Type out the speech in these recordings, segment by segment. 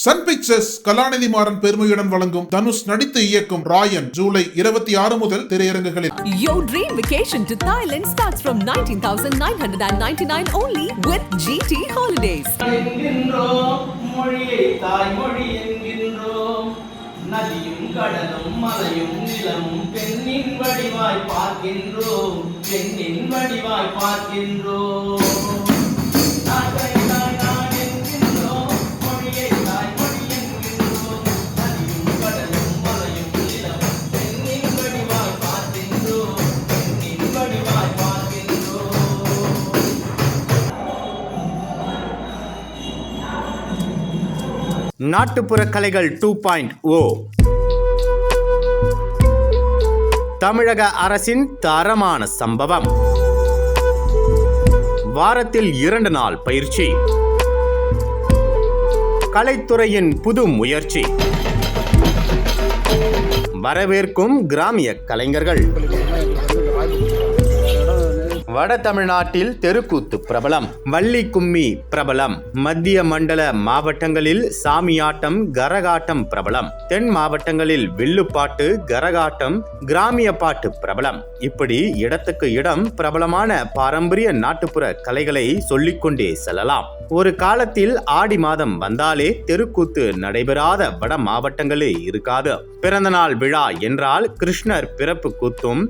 Sun pictures கலாநிதி மாறன் பெருமையுடன் வழங்கும் தனுஷ் நடித்து இயக்கும் ராயன் ஜூலை இருபத்தி ஆறு முதல் திரையரங்குகளில் Your dream vacation to Thailand starts from 19,999 only with GT Holidays. நதியும் கடலும் மலையும் நிலமும் பெண்ணின் வடிவாய் பார்க்கின்றோம் பெண்ணின் வடிவாய் பார்க்கின்றோம் நாட்டுப்புற கலைகள் டூ பாயிண்ட் ஓ தமிழக அரசின் தரமான சம்பவம். வாரத்தில் இரண்டு நாள் பயிற்சி. கலைத்துறையின் புது முயற்சி. வரவேற்கும் கிராமிய கலைஞர்கள். வட தமிழ்நாட்டில் தெருக்கூத்து பிரபலம் வள்ளி கும்மி பிரபலம் மத்திய மண்டல மாவட்டங்களில் சாமியாட்டம் கரகாட்டம் பிரபலம் தென் மாவட்டங்களில் வில்லுப்பாட்டு கரகாட்டம் கிராமிய பாட்டு பிரபலம். இப்படி இடத்துக்கு இடம் பிரபலமான பாரம்பரிய நாட்டுப்புற கலைகளை சொல்லிக்கொண்டே செல்லலாம். ஒரு காலத்தில் ஆடி மாதம் வந்தாலே தெருக்கூத்து நடைபெறாத வட மாவட்டங்களே இருக்காது. பிறந்தநாள் விழா என்றால் கிருஷ்ணர் பிறப்பு கூத்தும்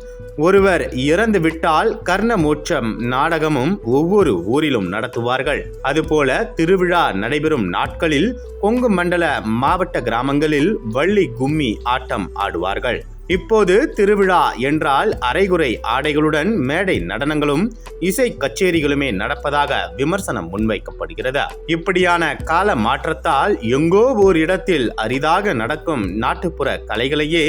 ஒருவர் இறந்து விட்டால் கர்ணமோட்சம் நாடகமும் ஒவ்வொரு ஊரிலும் நடத்துவார்கள். அதுபோல திருவிழா நடைபெறும் நாட்களில் கொங்கு மண்டல மாவட்ட கிராமங்களில் வள்ளி கும்மி ஆட்டம் ஆடுவார்கள். இப்போது திருவிழா என்றால் அரைகுறை ஆடைகளுடன் மேடை நடனங்களும் இசை கச்சேரிகளுமே நடப்பதாக விமர்சனம் முன்வைக்கப்படுகிறது. இப்படியான கால மாற்றத்தால் எங்கோ ஓர் இடத்தில் அரிதாக நடக்கும் நாட்டுப்புற கலைகளையே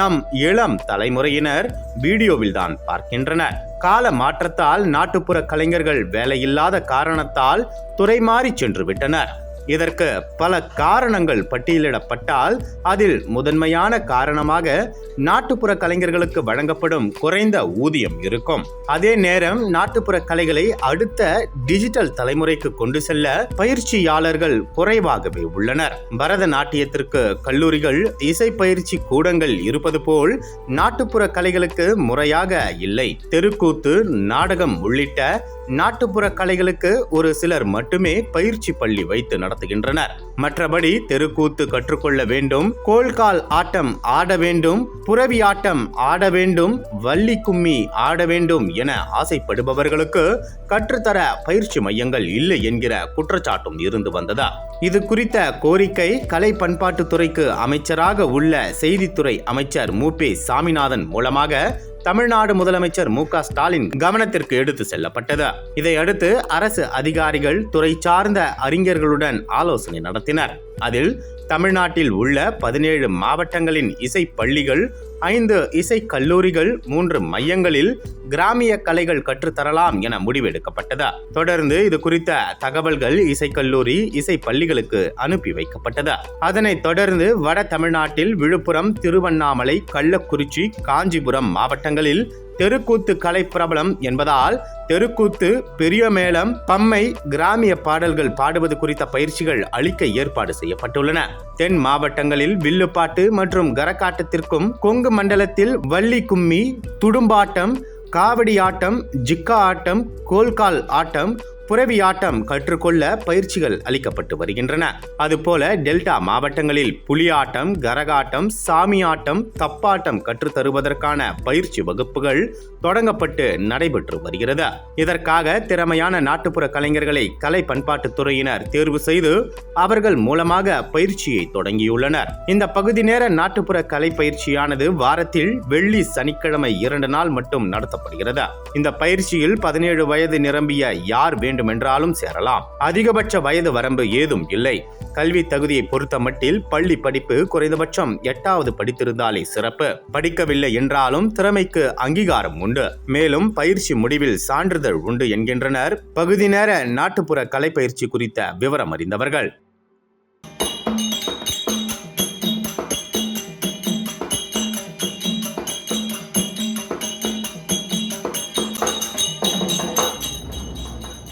நம் இளம் தலைமுறையினர் வீடியோவில் தான் பார்க்கின்றனர். கால மாற்றத்தால் நாட்டுப்புற கலைஞர்கள் வேலையில்லாத காரணத்தால் துறை மாறி சென்று விட்டனர். இதற்கு பல காரணங்கள் பட்டியலிடப்பட்டால் அதில் முதன்மையான காரணமாக நாட்டுப்புற கலைஞர்களுக்கு வழங்கப்படும் குறைந்த ஊதியம் இருக்கும். அதே நேரம் நாட்டுப்புற கலைகளை அடுத்த டிஜிட்டல் தலைமுறைக்கு கொண்டு செல்ல பயிற்சியாளர்கள் குறைவாகவே உள்ளனர். பரதநாட்டியத்திற்கு கல்லூரிகள் இசை பயிற்சி கூடங்கள் இருப்பது போல் நாட்டுப்புற கலைகளுக்கு முறையாக இல்லை. தெருக்கூத்து நாடகம் உள்ளிட்ட நாட்டுப்புற கலைகளுக்கு ஒரு சிலர் மட்டுமே பயிற்சி பள்ளி வைத்து நடத்துகின்றனர். மற்றபடி தெருக்கூத்து கற்றுக்கொள்ள வேண்டும் கோல்கால் ஆட்டம் ஆட வேண்டும் புறவி ஆட்டம் ஆட வேண்டும் வள்ளி கும்மி ஆட வேண்டும் என ஆசைப்படுபவர்களுக்கு கற்றுத்தர பயிற்சி மையங்கள் இல்லை என்கிற குற்றச்சாட்டும் இருந்து வந்ததா? இது குறித்த கோரிக்கை கலை பண்பாட்டுத்துறைக்கு அமைச்சராக உள்ள செய்தித்துறை அமைச்சர் மு. பே. சாமிநாதன் மூலமாக தமிழ்நாடு முதலமைச்சர் மு க ஸ்டாலின் கவனத்திற்கு எடுத்து செல்லப்பட்டது. இதையடுத்து அரசு அதிகாரிகள் துறை சார்ந்த அறிஞர்களுடன் ஆலோசனை நடத்தினர். அதில் தமிழ்நாட்டில் உள்ள பதினேழு மாவட்டங்களின் இசை பள்ளிகள் ஐந்து இசை கல்லூரிகள் மூன்று மையங்களில் கிராமிய கலைகள் கற்றுத்தரலாம் என முடிவெடுக்கப்பட்டது? தொடர்ந்து இது குறித்த தகவல்கள் இசைக்கல்லூரி இசை பள்ளிகளுக்கு அனுப்பி வைக்கப்பட்டது? அதனைத் தொடர்ந்து வட தமிழ்நாட்டில் விழுப்புரம் திருவண்ணாமலை கள்ளக்குறிச்சி காஞ்சிபுரம் மாவட்டங்களில் தெருக்கூத்து கலை பிரபலம் என்பதால் தெருக்கூத்து பெரிய மேளம் பம்மை கிராமிய பாடல்கள் பாடுவது குறித்த பயிற்சிகள் அளிக்க ஏற்பாடு செய்யப்பட்டுள்ளன. தென் மாவட்டங்களில் வில்லுப்பாட்டு மற்றும் கரகாட்டத்திற்கும் கொங்கு மண்டலத்தில் வள்ளி கும்மி துடும்பாட்டம் காவடி ஆட்டம் ஜிக்கா ஆட்டம் கோல்கால் ஆட்டம் புறவி ஆட்டம் கற்றுக்கொள்ள பயிற்சிகள் அளிக்கப்பட்டு வருகின்றன. அதுபோல டெல்டா மாவட்டங்களில் புலியாட்டம் கரகாட்டம் சாமியாட்டம் தப்பாட்டம் கற்றுத்தருவதற்கான பயிற்சி வகுப்புகள் தொடங்கப்பட்டு நடைபெற்று வருகிறது. இதற்காக திறமையான நாட்டுப்புற கலைஞர்களை கலை பண்பாட்டுத் துறையினர் தேர்வு செய்து அவர்கள் மூலமாக பயிற்சியை தொடங்கியுள்ளனர். இந்த பகுதி நேர நாட்டுப்புற கலை பயிற்சியானது வாரத்தில் வெள்ளி சனிக்கிழமை இரண்டு நாள் மட்டும் நடத்தப்படுகிறது. இந்த பயிற்சியில் பதினேழு வயது நிரம்பிய யார் வேண்டும் வேண்டுமென்றாலும் சேரலாம். அதிகபட்ச வயது வரம்பு ஏதும் இல்லை. கல்வி தகுதியை பொறுத்த மட்டில் பள்ளி படிப்பு குறைந்தபட்சம் எட்டாவது படித்திருந்தாலே சிறப்பு. படிக்கவில்லை என்றாலும் திறமைக்கு அங்கீகாரம் உண்டு. மேலும் பயிற்சி முடிவில் சான்றிதழ் உண்டு என்கின்றனர். பகுதி நேர நாட்டுப்புற கலை பயிற்சி குறித்த விவரம் அறிந்தவர்கள்.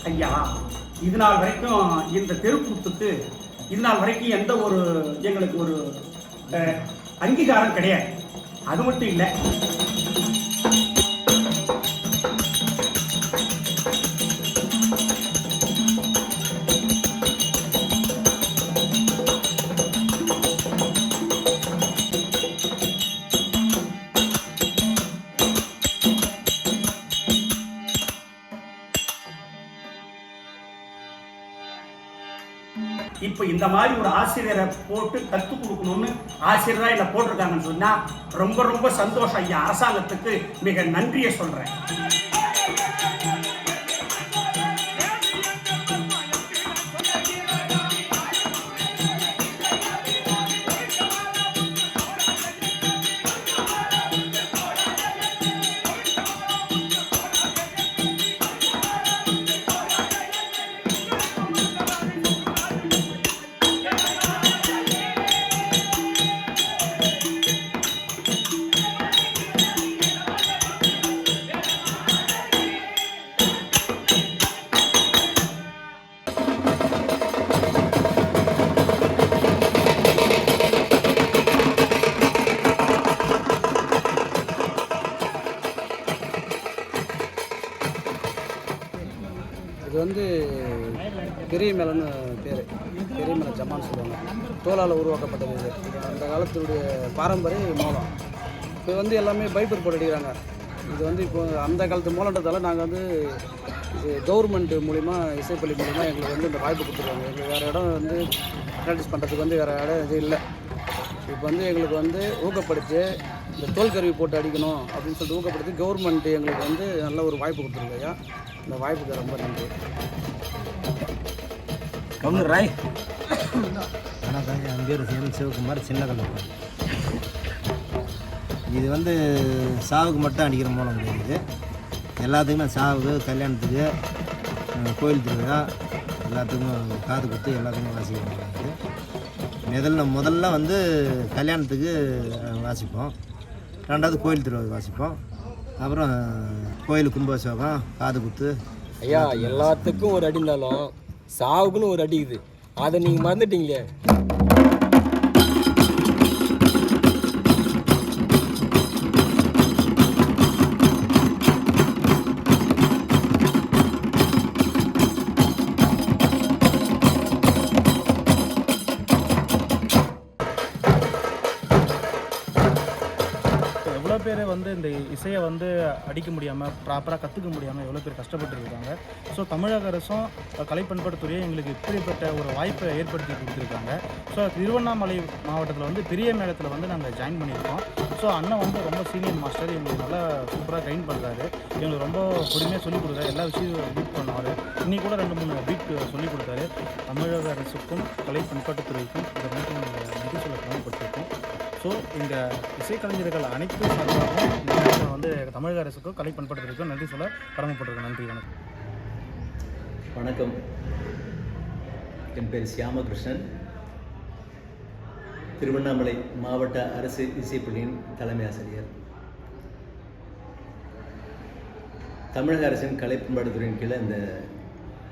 ஐயா இது நாள் வரைக்கும் இந்த தெருக்கூத்துக்கு இது நாள் வரைக்கும் எந்த ஒரு எங்களுக்கு ஒரு அங்கீகாரம் கிடையாது. அது மட்டும் இல்லை. இப்போ இந்த மாதிரி ஒரு ஆசிரியரை போட்டு கற்றுக் கொடுக்கணும்னு ஆசிரியராக என்னை போட்டிருக்காங்கன்னு சொன்னால் ரொம்ப ரொம்ப சந்தோஷம். ஐயா அரசாங்கத்துக்கு மிக நன்றியை சொல்கிறேன் இது வந்து பெரிய மேலன்னு பேர். பெரிய மேல ஜமான்னு சொல்லுவாங்க. தோலால் உருவாக்கப்பட்டது இது. அந்த காலத்துடைய பாரம்பரிய மூலம் இப்போ வந்து எல்லாமே பைப்பர் போட்டு அடிக்கிறாங்க. இது வந்து இப்போ அந்த காலத்து மூலன்றதால நாங்கள் வந்து இது கவர்மெண்ட் மூலிமா இசைப்பள்ளி மூலிமா எங்களுக்கு வந்து இந்த வாய்ப்பு கொடுத்துருக்காங்க. எங்களுக்கு வேறு இடம் வந்து ப்ராக்டிஸ் பண்ணுறதுக்கு வந்து வேறு இடம் இது இல்லை. இப்போ வந்து எங்களுக்கு வந்து ஊக்கப்படுத்தி இந்த தோல் கருவி போட்டு அடிக்கணும் அப்படின்னு சொல்லிட்டு ஊக்கப்படுத்தி கவர்மெண்ட் எங்களுக்கு வந்து நல்ல ஒரு வாய்ப்பு கொடுத்துருக்கு ஐயா. இந்த வாய்ப்புக்கு ரொம்ப நன்றி. கவுண்டர் ராய். வணக்கம் என் பேர் எம் சிவகுமார் சின்னகல்லப்பன் இது வந்து சாவுக்கு மட்டும் அடிக்கிற மூலம் கிடையாது. எல்லாத்துக்குமே சாவுக்கு கல்யாணத்துக்கு கோயில் திருவிழா எல்லாத்துக்கும் காது குத்து எல்லாத்துக்குமே வாசிக்கிறாங்க முதல்ல முதல்ல வந்து கல்யாணத்துக்கு வாசிப்போம். ரெண்டாவது கோயில் திருவிழா வாசிப்போம். அப்புறம் கோயில் கும்பாபிஷேகம் காது குத்து. ஐயா எல்லாத்துக்கும் ஒரு அடி இருந்தாலும் சாவுக்குன்னு ஒரு அடி இது. அதை நீங்கள் மறந்துட்டீங்களே? இசையை வந்து அடிக்க முடியாமல் ப்ராப்பராக கற்றுக்க முடியாமல் எவ்வளோ பேர் கஷ்டப்பட்டு இருக்காங்க ஸோ தமிழக அரசும் அஹ், கலை பண்பாட்டுத்துறையும் எங்களுக்கு இப்படிப்பட்ட ஒரு வாய்ப்பை ஏற்படுத்தி கொடுத்துருக்காங்க. ஸோ திருவண்ணாமலை மாவட்டத்தில் வந்து பெரிய மேளத்தில் வந்து நாங்கள் ஜாயின் பண்ணியிருக்கோம். ஸோ அண்ணன் வந்து ரொம்ப சீனியர் மாஸ்டர் எங்களுக்கு நல்லா சூப்பராக கைன் பண்ணுறாரு எங்களுக்கு ரொம்ப பொறுமையாக சொல்லிக் கொடுத்தாரு. எல்லா விஷயத்தையும் பீட் பண்ணுவார் இன்னைக்கு கூட ரெண்டு மூணு பீட் சொல்லிக் கொடுத்தாரு. தமிழக அரசுக்கும் கலை பண்பாட்டுத்துறைக்கும் இதை வந்து நாங்கள் நன்றி சொல்ல கடமைப்பட்டிருக்கோம் ஸோ இந்த இசைக்கலைஞர்கள் அனைத்து சார்பாகவும் இந்த நேரத்தில் வந்து தமிழக அரசுக்கும் கலை பண்பாட்டுத்துறைக்கும் நன்றி சொல்ல கடமைப்பட்டிருக்கோம் நன்றி வணக்கம். வணக்கம். என் பேர் சியாமகிருஷ்ணன். திருவண்ணாமலை மாவட்ட அரசு இசைப்பள்ளியின் தலைமை ஆசிரியர். தமிழக அரசின் கலை பண்பாட்டுத்துறையின் கீழே இந்த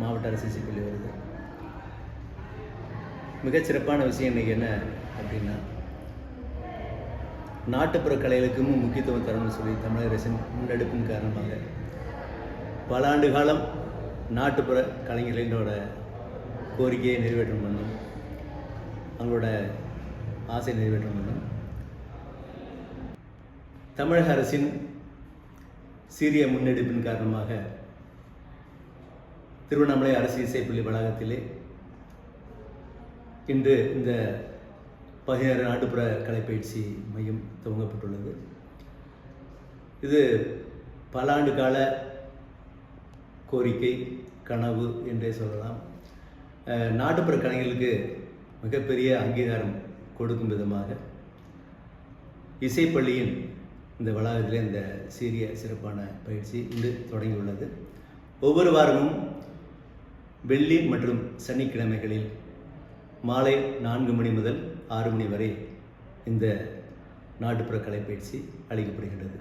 மாவட்ட அரசு இசைப்பள்ளி வருது. மிகச்சிறப்பான விஷயம் இன்றைக்கி என்ன அப்படின்னா நாட்டுப்புற கலைகளுக்கும் முக்கியத்துவம் தரணும்னு சொல்லி தமிழக அரசின் முன்னெடுப்பின் காரணமாக பல ஆண்டு காலம் நாட்டுப்புற கலைஞர்களோட கோரிக்கையை நிறைவேற்றம் பண்ணும் அவங்களோட ஆசை நிறைவேற்றம் பண்ணும் தமிழக அரசின் சீரிய முன்னெடுப்பின் காரணமாக திருவண்ணாமலை அரசு இசைப்பள்ளி வளாகத்திலே இன்று இந்த பதினாறு நாட்டுப்புற கலைப்பயிற்சி மையம் துவங்கப்பட்டுள்ளது. இது பல ஆண்டு கால கோரிக்கை கனவு என்றே சொல்லலாம். நாட்டுப்புற கலைஞர்களுக்கு மிகப்பெரிய அங்கீகாரம் கொடுக்கும் விதமாக இசைப்பள்ளியின் இந்த வளாகத்தில் இந்த சீரிய சிறப்பான பயிற்சி இன்று தொடங்கியுள்ளது. ஒவ்வொரு வாரமும் வெள்ளி மற்றும் சனிக்கிழமைகளில் மாலை நான்கு மணி முதல் ஆறு மணி வரை இந்த நாட்டுப்புற கலைப்பயிற்சி அளிக்கப்படுகின்றது.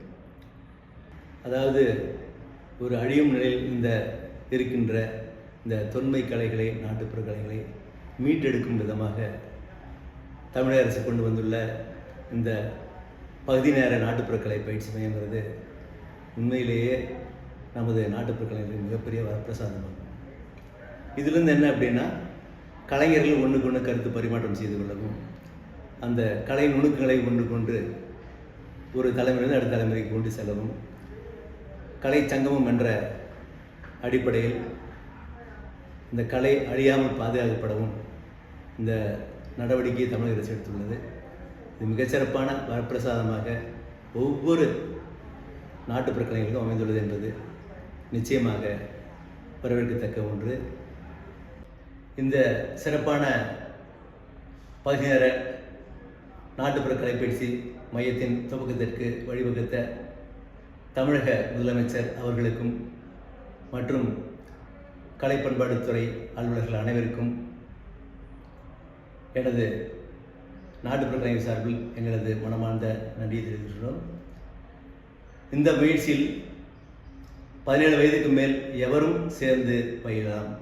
அதாவது ஒரு அழியும் நிலையில் இந்த இருக்கின்ற இந்த தொன்மை கலைகளை நாட்டுப்புற கலைகளை மீட்டெடுக்கும் விதமாக தமிழக அரசு கொண்டு வந்துள்ள இந்த பகுதி நேர நாட்டுப்புற கலை பயிற்சி மையங்கிறது உண்மையிலேயே நமது நாட்டுப்புற கலைகளின் மிகப்பெரிய வரப்பிரசாதமாகும். இதிலிருந்து என்ன அப்படின்னா கலைஞர்கள் ஒன்றுக்கு ஒன்று கருத்து பரிமாற்றம் செய்து கொள்ளவும் அந்த கலை நுணுக்கங்களை கொண்டு கொண்டு ஒரு தலைமுறையிலிருந்து அடுத்த தலைமுறைக்கு கொண்டு செல்லவும் கலை சங்கமம் என்ற அடிப்படையில் இந்த கலை அழியாமல் பாதுகாக்கப்படவும் இந்த நடவடிக்கையை தமிழக அரசு எடுத்துள்ளது. இது மிகச்சிறப்பான வரப்பிரசாதமாக ஒவ்வொரு நாட்டுப்புற கலைஞர்களுக்கும் அமைந்துள்ளது என்பது நிச்சயமாக வரவேற்கத்தக்க ஒன்று. இந்த சிறப்பான பகுதி நேர நாட்டுப்புற கலைப்பயிற்சி மையத்தின் துவக்கத்திற்கு வழிவகுத்த தமிழக முதலமைச்சர் அவர்களுக்கும் மற்றும் கலை துறை அலுவலர்கள் அனைவருக்கும் எனது நாட்டுப்புற கலைஞர் சார்பில் எங்களது மனமார்ந்த நன்றியை தெரிவித்துள்ளோம் இந்த முயற்சியில் பதினேழு வயதுக்கு மேல் எவரும் சேர்ந்து பயிலலாம்.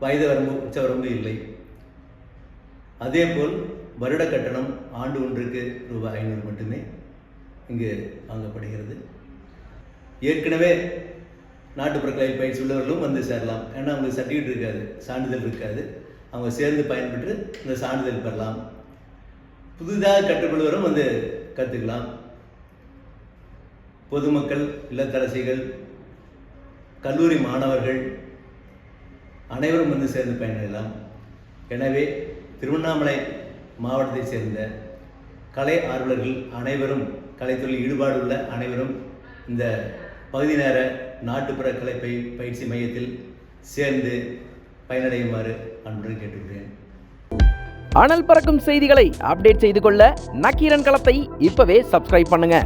வயது வரம்பு உச்சவரம்பு இல்லை. அதேபோல் வருட கட்டணம் ஆண்டு ஒன்றுக்கு ரூபாய் ஐநூறு மட்டுமே இங்கு வாங்கப்படுகிறது. ஏற்கனவே நாட்டுப்புறக்கலை பயிற்சி உள்ளவர்களும் வந்து சேரலாம். ஏன்னா அவங்களுக்கு சர்டிஃபிகேட் இருக்காது சான்றிதழ் இருக்காது. அவங்க சேர்ந்து பயன்பெற்று இந்த சான்றிதழ் பெறலாம். புதிதாக கற்றுக்கொள்வரும் வந்து கற்றுக்கலாம் பொதுமக்கள் இல்லத்தரசிகள் கல்லூரி மாணவர்கள் அனைவரும் வந்து சேர்ந்து பயனடையலாம். எனவே திருவண்ணாமலை மாவட்டத்தைச் சேர்ந்த கலை ஆர்வலர்கள் அனைவரும் கலைத்துறையில் ஈடுபாடு உள்ள அனைவரும் இந்த பகுதி நேர நாட்டுப்புற கலை பய பயிற்சி மையத்தில் சேர்ந்து பயனடையுமாறு அன்புடன் கேட்டுக்கிறேன். அனல் பறக்கும் செய்திகளை அப்டேட் செய்து கொள்ள நக்கீரன் களத்தை இப்பவே சப்ஸ்கிரைப் பண்ணுங்க.